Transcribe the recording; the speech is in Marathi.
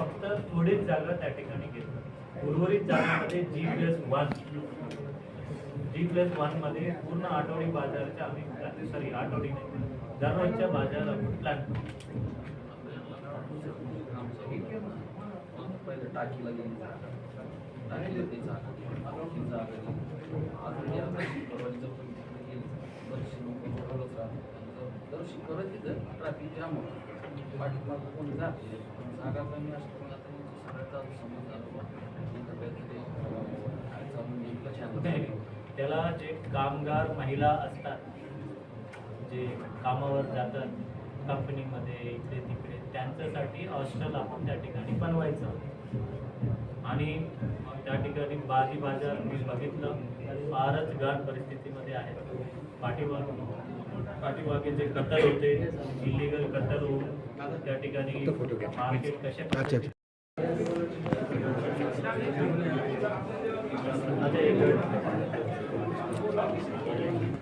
फक्त थोडीच जागा त्या ठिकाणी घेतलं. उर्वरित जागामध्ये G plus one G plus वनमध्ये पूर्ण आठवडी बाजारच्या आम्ही सॉरी आठवडी नाही. दररोजच्या बाजार आपण प्लॅन करतो टाकीला गेली जागा. टाकीला ते जागा जागा अजून या परवाची लोक राहतात करत तिथं ट्रॅफिक जाम होतं. पाठीमागं कोणी जागा कमी सगळ्याचा समज त्याला जे कामगार महिला असतात जे कामावर जातात कंपनीमध्ये इकडे तिकडे त्यांच्यासाठी हॉस्टेल आपण त्या ठिकाणी बनवायचं. आणि त्या ठिकाणी बाजी बाजार मी बघितलं फारच गाठ परिस्थितीमध्ये आहे पाठीमाग पाठीमागे जे कत्तल होते इलिगल कत्तल त्या ठिकाणी मार्केट कशा.